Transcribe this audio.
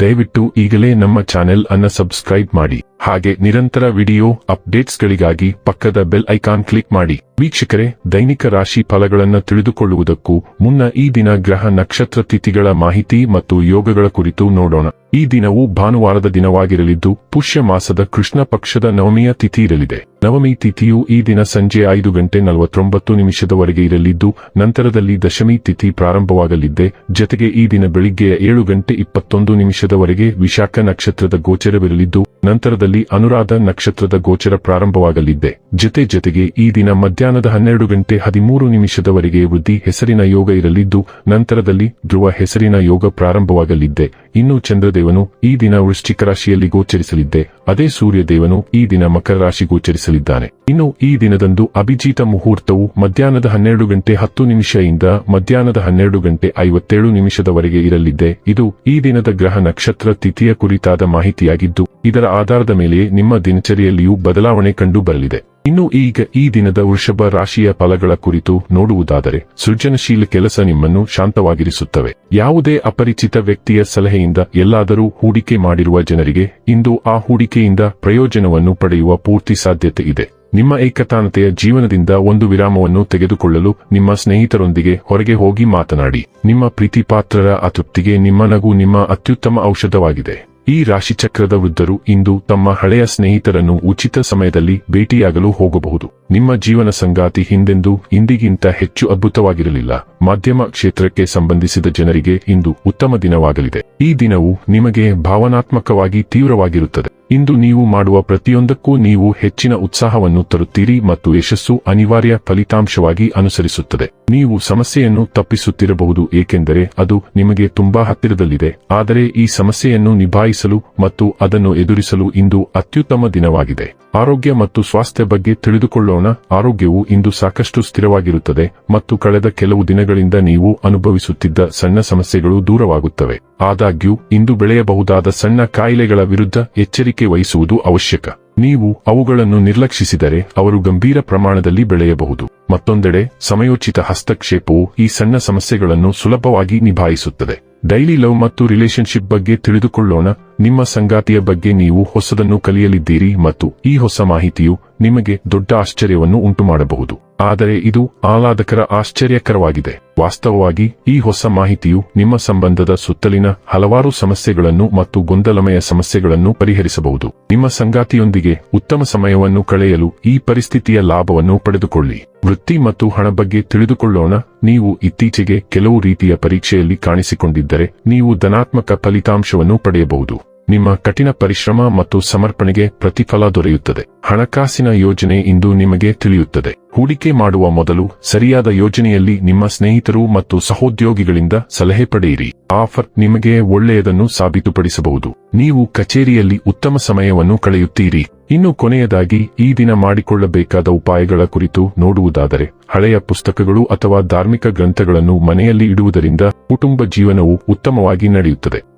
ದಯವಿಟ್ಟು ಈಗಲೇ ನಮ್ಮ ಚಾನೆಲ್ ಅನ್ನ ಸಬ್ಸ್ಕ್ರೈಬ್ ಮಾಡಿ. ಹಾಗೆ ನಿರಂತರ ವಿಡಿಯೋ ಅಪ್ಡೇಟ್ಸ್ಗಳಿಗಾಗಿ ಪಕ್ಕದ ಬೆಲ್ ಐಕಾನ್ ಕ್ಲಿಕ್ ಮಾಡಿ. ವೀಕ್ಷಕರೇ, ದೈನಿಕ ರಾಶಿ ಫಲಗಳನ್ನು ತಿಳಿದುಕೊಳ್ಳುವುದಕ್ಕೂ ಮುನ್ನ ಈ ದಿನ ಗ್ರಹ ನಕ್ಷತ್ರ ತಿಥಿಗಳ ಮಾಹಿತಿ ಮತ್ತು ಯೋಗಗಳ ಕುರಿತು ನೋಡೋಣ. ಈ ದಿನವು ಭಾನುವಾರದ ದಿನವಾಗಿರಲಿದ್ದು, ಪುಷ್ಯ ಮಾಸದ ಕೃಷ್ಣ ಪಕ್ಷದ ನವಮಿಯ ತಿಥಿ ಇರಲಿದೆ. ನವಮಿ ತಿಥಿಯು ಈ ದಿನ ಸಂಜೆ ಐದು ಗಂಟೆ ನಲವತ್ತೊಂಬತ್ತು ನಿಮಿಷದವರೆಗೆ ಇರಲಿದ್ದು, ನಂತರದಲ್ಲಿ ದಶಮಿ ತಿಥಿ ಪ್ರಾರಂಭವಾಗಲಿದ್ದೆ. ಜತೆಗೆ ಈ ದಿನ ಬೆಳಿಗ್ಗೆಯ ಏಳು ಗಂಟೆ ಇಪ್ಪತ್ತೊಂದು ನಿಮಿಷದವರೆಗೆ ವಿಶಾಖ ನಕ್ಷತ್ರದ ಗೋಚರವಿರಲಿದ್ದು, ನಂತರದಲ್ಲಿ ಅನುರಾಧ ನಕ್ಷತ್ರದ ಗೋಚರ ಪ್ರಾರಂಭವಾಗಲಿದ್ದೆ. ಜತೆ ಜೊತೆಗೆ ಈ ದಿನ ಮಧ್ಯಾಹ್ನದ ಹನ್ನೆರಡು ಗಂಟೆ ಹದಿಮೂರು ನಿಮಿಷದವರೆಗೆ ವೃದ್ಧಿ ಹೆಸರಿನ ಯೋಗ ಇರಲಿದ್ದು, ನಂತರದಲ್ಲಿ ಧ್ರುವ ಹೆಸರಿನ ಯೋಗ ಪ್ರಾರಂಭವಾಗಲಿದ್ದೆ. ಇನ್ನು ಚಂದ್ರದೇವನು ಈ ದಿನ ವೃಶ್ಚಿಕ ರಾಶಿಯಲ್ಲಿ ಗೋಚರಿಸಲಿದ್ದೆ. ಅದೇ ಸೂರ್ಯದೇವನು ಈ ದಿನ ಮಕರ ರಾಶಿ ಗೋಚರಿಸಲಿದ್ದಾನೆ. ಇನ್ನು ಈ ದಿನದಂದು ಅಭಿಜಿತ ಮುಹೂರ್ತವು ಮಧ್ಯಾಹ್ನದ ಹನ್ನೆರಡು ಗಂಟೆ ಹತ್ತು ನಿಮಿಷದಿಂದ ಮಧ್ಯಾಹ್ನದ ಹನ್ನೆರಡು ಗಂಟೆ ಐವತ್ತೇಳು ನಿಮಿಷದವರೆಗೆ ಇರಲಿದ್ದೆ. ಇದು ಈ ದಿನದ ಗ್ರಹ ನಕ್ಷತ್ರ ತಿಥಿಯ ಕುರಿತಾದ ಮಾಹಿತಿಯಾಗಿದ್ದು, ಇದರ ಆಧಾರದ ಮೇಲೆ ನಿಮ್ಮ ದಿನಚರಿಯಲ್ಲಿಯೂ ಬದಲಾವಣೆ ಕಂಡು ಬರಲಿದೆ. ಇನ್ನು ಈಗ ಈ ದಿನದ ವೃಷಭ ರಾಶಿಯ ಫಲಗಳ ಕುರಿತು ನೋಡುವುದಾದರೆ ಸೃಜನಶೀಲ ಕೆಲಸ ನಿಮ್ಮನ್ನು ಶಾಂತವಾಗಿರಿಸುತ್ತವೆ. ಯಾವುದೇ ಅಪರಿಚಿತ ವ್ಯಕ್ತಿಯ ಸಲಹೆಯಿಂದ ಎಲ್ಲಾದರೂ ಹೂಡಿಕೆ ಮಾಡಿರುವ ಜನರಿಗೆ ಇಂದು ಆ ಹೂಡಿಕೆಯಿಂದ ಪ್ರಯೋಜನವನ್ನು ಪಡೆಯುವ ಪೂರ್ತಿ ಸಾಧ್ಯತೆ ಇದೆ. ನಿಮ್ಮ ಏಕತಾನತೆಯ ಜೀವನದಿಂದ ಒಂದು ವಿರಾಮವನ್ನು ತೆಗೆದುಕೊಳ್ಳಲು ನಿಮ್ಮ ಸ್ನೇಹಿತರೊಂದಿಗೆ ಹೊರಗೆ ಹೋಗಿ ಮಾತನಾಡಿ. ನಿಮ್ಮ ಪ್ರೀತಿಪಾತ್ರರ ಅತೃಪ್ತಿಗೆ ನಿಮ್ಮ ನಗು ನಿಮ್ಮ ಅತ್ಯುತ್ತಮ ಔಷಧವಾಗಿದೆ. ಈ ರಾಶಿಚಕ್ರದ ವೃದ್ಧರು ಇಂದು ತಮ್ಮ ಹಳೆಯ ಸ್ನೇಹಿತರನ್ನು ಉಚಿತ ಸಮಯದಲ್ಲಿ ಭೇಟಿಯಾಗಲು ಹೋಗಬಹುದು. ನಿಮ್ಮ ಜೀವನ ಸಂಗಾತಿ ಹಿಂದೆಂದೂ ಇಂದಿಗಿಂತ ಹೆಚ್ಚು ಅದ್ಭುತವಾಗಿರಲಿಲ್ಲ. ಮಾಧ್ಯಮ ಕ್ಷೇತ್ರಕ್ಕೆ ಸಂಬಂಧಿಸಿದ ಜನರಿಗೆ ಇಂದು ಉತ್ತಮ ದಿನವಾಗಲಿದೆ. ಈ ದಿನವು ನಿಮಗೆ ಭಾವನಾತ್ಮಕವಾಗಿ ತೀವ್ರವಾಗಿರುತ್ತದೆ. ಇಂದು ನೀವು ಮಾಡುವ ಪ್ರತಿಯೊಂದಕ್ಕೂ ನೀವು ಹೆಚ್ಚಿನ ಉತ್ಸಾಹವನ್ನು ತರುತ್ತೀರಿ ಮತ್ತು ಯಶಸ್ಸು ಅನಿವಾರ್ಯ ಫಲಿತಾಂಶವಾಗಿ ಅನುಸರಿಸುತ್ತದೆ. ನೀವು ಸಮಸ್ಯೆಯನ್ನು ತಪ್ಪಿಸುತ್ತಿರಬಹುದು ಏಕೆಂದರೆ ಅದು ನಿಮಗೆ ತುಂಬಾ ಹತ್ತಿರದಲ್ಲಿದೆ. ಆದರೆ ಈ ಸಮಸ್ಯೆಯನ್ನು ನಿಭಾಯಿಸಲು ಮತ್ತು ಅದನ್ನು ಎದುರಿಸಲು ಇಂದು ಅತ್ಯುತ್ತಮ ದಿನವಾಗಿದೆ. ಆರೋಗ್ಯ ಮತ್ತು ಸ್ವಾಸ್ಥ್ಯ ಬಗ್ಗೆ ತಿಳಿದುಕೊಳ್ಳೋಣ. ಆರೋಗ್ಯವು ಇಂದು ಸಾಕಷ್ಟು ಸ್ಥಿರವಾಗಿರುತ್ತದೆ ಮತ್ತು ಕಳೆದ ಕೆಲವು ದಿನಗಳಿಂದ ನೀವು ಅನುಭವಿಸುತ್ತಿದ್ದ ಸಣ್ಣ ಸಮಸ್ಯೆಗಳು ದೂರವಾಗುತ್ತವೆ. ಆದಾಗ್ಯೂ, ಇಂದು ಬೆಳೆಯಬಹುದಾದ ಸಣ್ಣ ಕಾಯಿಲೆಗಳ ವಿರುದ್ಧ ಎಚ್ಚರಿಕೆ ವಹಿಸುವುದು ಅವಶ್ಯಕ. ನೀವು ಅವುಗಳನ್ನು ನಿರ್ಲಕ್ಷಿಸಿದರೆ ಅವರು ಗಂಭೀರ ಪ್ರಮಾಣದಲ್ಲಿ ಬೆಳೆಯಬಹುದು. ಮತ್ತೊಂದೆಡೆ, ಸಮಯೋಚಿತ ಹಸ್ತಕ್ಷೇಪವು ಈ ಸಣ್ಣ ಸಮಸ್ಯೆಗಳನ್ನು ಸುಲಭವಾಗಿ ನಿಭಾಯಿಸುತ್ತದೆ. ಡೈಲಿ ಲವ್ ಮತ್ತು ರಿಲೇಶನ್ಶಿಪ್ ಬಗ್ಗೆ ತಿಳಿದುಕೊಳ್ಳೋಣ. ನಿಮ್ಮ ಸಂಗಾತಿಯ ಬಗ್ಗೆ ನೀವು ಹೊಸದನ್ನು ಕಲಿಯಲಿದ್ದೀರಿ ಮತ್ತು ಈ ಹೊಸ ಮಾಹಿತಿಯು ನಿಮಗೆ ದೊಡ್ಡ ಆಶ್ಚರ್ಯವನ್ನು ಉಂಟುಮಾಡಬಹುದು. ಆದರೆ ಇದು ಆಹ್ಲಾದಕರ ಆಶ್ಚರ್ಯಕರವಾಗಿದೆ. ವಾಸ್ತವವಾಗಿ ಈ ಹೊಸ ಮಾಹಿತಿಯು ನಿಮ್ಮ ಸಂಬಂಧದ ಸುತ್ತಲಿನ ಹಲವಾರು ಸಮಸ್ಯೆಗಳನ್ನು ಮತ್ತು ಗೊಂದಲಮಯ ಸಮಸ್ಯೆಗಳನ್ನು ಪರಿಹರಿಸಬಹುದು. ನಿಮ್ಮ ಸಂಗಾತಿಯೊಂದಿಗೆ ಉತ್ತಮ ಸಮಯವನ್ನು ಕಳೆಯಲು ಈ ಪರಿಸ್ಥಿತಿಯ ಲಾಭವನ್ನು ಪಡೆದುಕೊಳ್ಳಿ. ವೃತ್ತಿ ಮತ್ತು ಹಣ ಬಗ್ಗೆ ತಿಳಿದುಕೊಳ್ಳೋಣ. ನೀವು ಇತ್ತೀಚೆಗೆ ಕೆಲವು ರೀತಿಯ ಪರೀಕ್ಷೆಯಲ್ಲಿ ಕಾಣಿಸಿಕೊಂಡಿದ್ದರೆ ನೀವು ಧನಾತ್ಮಕ ಫಲಿತಾಂಶವನ್ನು ಪಡೆಯಬಹುದು. ನಿಮ್ಮ ಕಠಿಣ ಪರಿಶ್ರಮ ಮತ್ತು ಸಮರ್ಪಣೆಗೆ ಪ್ರತಿಫಲ ದೊರೆಯುತ್ತದೆ. ಹಣಕಾಸಿನ ಯೋಜನೆ ಇಂದು ನಿಮಗೆ ತಿಳಿಯುತ್ತದೆ. ಹೂಡಿಕೆ ಮಾಡುವ ಮೊದಲು ಸರಿಯಾದ ಯೋಜನೆಯಲ್ಲಿ ನಿಮ್ಮ ಸ್ನೇಹಿತರು ಮತ್ತು ಸಹೋದ್ಯೋಗಿಗಳಿಂದ ಸಲಹೆ ಪಡೆಯಿರಿ. ಆಫರ್ ನಿಮಗೆ ಒಳ್ಳೆಯದನ್ನು ಸಾಬೀತುಪಡಿಸಬಹುದು. ನೀವು ಕಚೇರಿಯಲ್ಲಿ ಉತ್ತಮ ಸಮಯವನ್ನು ಕಳೆಯುತ್ತೀರಿ. ಇನ್ನು ಕೊನೆಯದಾಗಿ ಈ ದಿನ ಮಾಡಿಕೊಳ್ಳಬೇಕಾದ ಉಪಾಯಗಳ ಕುರಿತು ನೋಡುವುದಾದರೆ, ಹಳೆಯ ಪುಸ್ತಕಗಳು ಅಥವಾ ಧಾರ್ಮಿಕ ಗ್ರಂಥಗಳನ್ನು ಮನೆಯಲ್ಲಿ ಇಡುವುದರಿಂದ ಕುಟುಂಬ ಜೀವನವು ಉತ್ತಮವಾಗಿ ನಡೆಯುತ್ತದೆ.